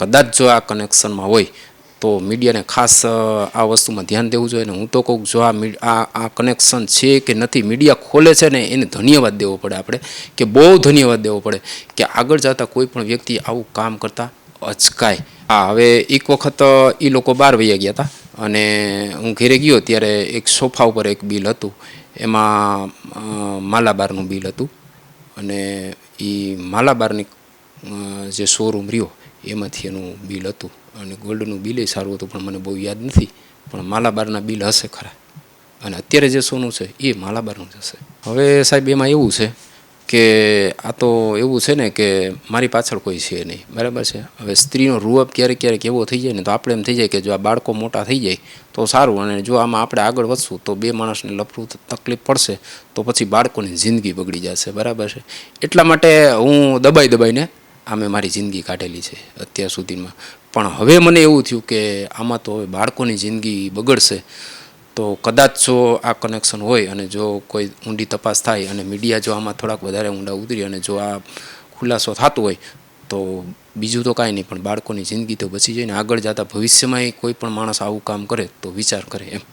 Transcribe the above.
કદાચ જો આ કનેક્શનમાં હોય, તો મીડિયાને ખાસ આ વસ્તુમાં ધ્યાન દેવું જોઈએ. અને હું તો કહું, જો આ આ કનેક્શન છે કે નથી મીડિયા ખોલે છે ને, એને ધન્યવાદ દેવો પડે આપણે. કે બહુ ધન્યવાદ દેવો પડે કે આગળ જતા કોઈ પણ વ્યક્તિ આવું કામ કરતા અચકાય. હા હવે એક વખત એ લોકો બહાર વૈયા ગયા હતા. અને હું ઘરે ગયો ત્યારે એક સોફા ઉપર એક બિલ હતું. એમાં માલાબારનું બિલ હતું. અને એ માલાબારની જે શોરૂમ રહ્યો એમાંથી એનું બિલ હતું. અને ગોલ્ડનું બિલે સારું હતું, પણ મને બહુ યાદ નથી. પણ માલાબારના બિલ હશે ખરા. અને અત્યારે જે સોનું છે, એ માલાબારનું જ હશે. હવે સાહેબ, એમાં એવું છે કે આ તો એવું છે ને કે મારી પાછળ કોઈ છે નહીં. બરાબર છે? હવે સ્ત્રીનો રૂઅપ ક્યારેક ક્યારેક એવો થઈ જાય ને, તો આપણે એમ થઈ જાય કે જો આ બાળકો મોટા થઈ જાય, તો સારું. અને જો આમાં આપણે આગળ વધશું, તો બે માણસને લફડું તકલીફ પડશે, તો પછી બાળકોની જિંદગી બગડી જશે. બરાબર છે? એટલા માટે હું દબાઈ દબાઈને આ મેં મારી જિંદગી કાઢેલી છે અત્યાર સુધીમાં. પણ હવે મને એવું થયું કે આમાં તો હવે બાળકોની જિંદગી બગડશે. તો કદાચ જો આ કનેક્શન હોય અને જો કોઈ ઊંડી તપાસ થાય અને મીડિયા જો આમાં થોડાક વધારે ઊંડા ઉતરી અને જો આ ખુલાસો થતો હોય, તો બીજું તો કાંઈ નહીં. પણ બાળકોની જિંદગી તો બચી જાય ને આગળ જતાં ભવિષ્યમાં કોઈ પણ માણસ આવું કામ કરે તો વિચાર કરે એમ.